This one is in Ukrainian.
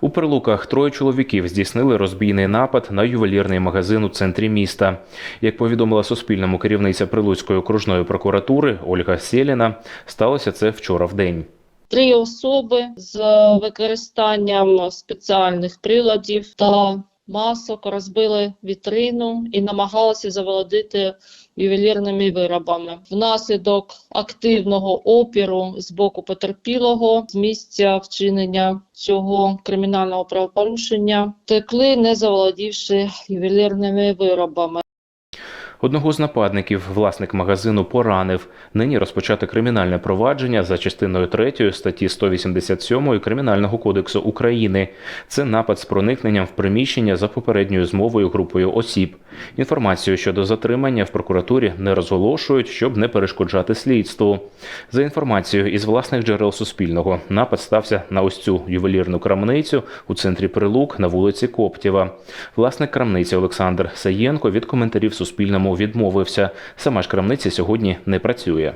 У Прилуках троє чоловіків здійснили розбійний напад на ювелірний магазин у центрі міста. Як повідомила Суспільному керівниця Прилуцької окружної прокуратури Ольга Сєліна, сталося це вчора в день. Три особи з використанням спеціальних приладів та масок розбили вітрину і намагалися заволодити ювелірними виробами. Внаслідок активного опіру з боку потерпілого з місця вчинення цього кримінального правопорушення текли, не заволодівши ювелірними виробами. Одного з нападників власник магазину поранив. Нині розпочати кримінальне провадження за частиною 3 статті 187 Кримінального кодексу України. Це напад з проникненням в приміщення за попередньою змовою групою осіб. Інформацію щодо затримання в прокуратурі не розголошують, щоб не перешкоджати слідству. За інформацією із власних джерел Суспільного, напад стався на ось цю ювелірну крамницю у центрі Прилук на вулиці Коптєва. Власник крамниці Олександр Саєнко від коментарів Суспільному відмовився. Сама ж крамниця сьогодні не працює.